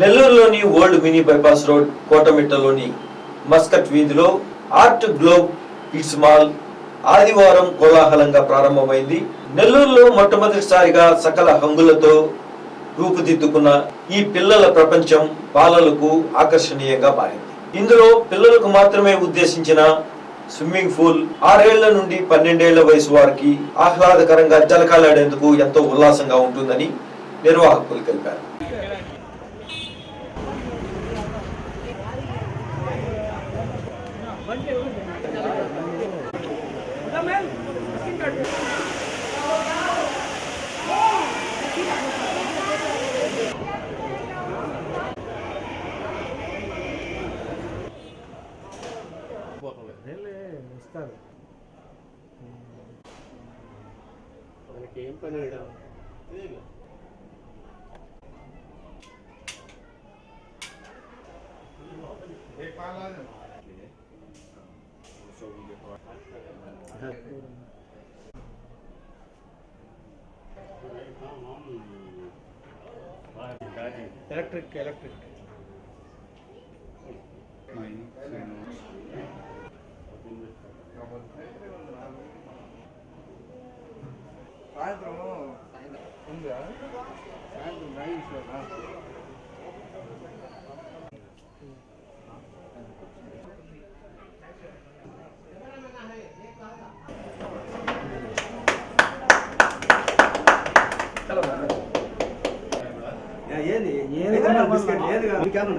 నెల్లూరులోని old mini bypass road కోటమిట్టలోని Muscat వీధిలో ఆర్ట్ గ్లోబ్ ఇట్స్ మాల్ ఆదివారం కోలాహలంగా ప్రారంభమైంది. నెల్లూరులో మొట్టమొదటిసారిగా సకల హంగులతో రూపుదిద్దుకున్న ఈ పిల్లల ప్రపంచం బాలలకు ఆకర్షణీయంగా మారింది. ఇందులో పిల్లలకు మాత్రమే ఉద్దేశించిన స్విమ్మింగ్ పూల్ ఆరేళ్ళ నుండి పన్నెండేళ్ళ వయసు వారికి ఆహ్లాదకరంగా జలకాలాడేందుకు ఎంతో ఉల్లాసంగా ఉంటుందని నిర్వాహకులు తెలిపారు. ఇస్తారు పని ఏం ఏ పాలా ఎలక్ట్రిక్ ఎలక్ట్రిక్. సాయంత్రం. ఉందా? సాయంత్రం কেমন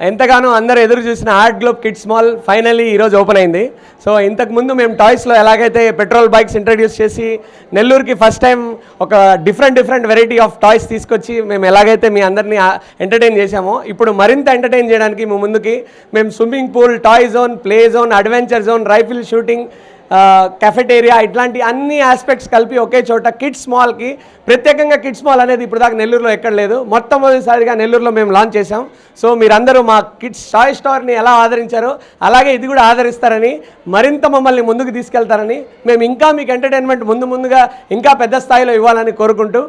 ఎంతగానో అందరూ ఎదురు చూసిన art globe kids mall finally ఈరోజు ఓపెన్ అయింది. సో ఇంతకుముందు మేము టాయ్స్లో ఎలాగైతే పెట్రోల్ బైక్స్ ఇంట్రడ్యూస్ చేసి నెల్లూరుకి ఫస్ట్ టైం ఒక different different variety of toys తీసుకొచ్చి మేము ఎలాగైతే మీ అందరినీ ఎంటర్టైన్ చేశామో ఇప్పుడు మరింత ఎంటర్టైన్ చేయడానికి మేము ముందుకి మేము swimming pool toy zone play zone adventure zone rifle shooting cafeteria ఇట్లాంటి అన్ని ఆస్పెక్ట్స్ కలిపి ఒకే చోట కిడ్స్ మాల్కి ప్రత్యేకంగా కిడ్స్ మాల్ అనేది ఇప్పుడు దాకా నెల్లూరులో ఎక్కడ లేదు. మొట్టమొదటిసారిగా నెల్లూరులో మేము లాంచ్ చేసాం సో మీరందరూ మా కిడ్స్ టాయ్ స్టోర్ని ఎలా ఆదరించారో అలాగే ఇది కూడా ఆదరిస్తారని మరింత మమ్మల్ని ముందుకు తీసుకెళ్తారని మేము ఇంకా మీకు ఎంటర్టైన్మెంట్ ముందు ముందుగా ఇంకా పెద్ద స్థాయిలో ఇవ్వాలని కోరుకుంటూ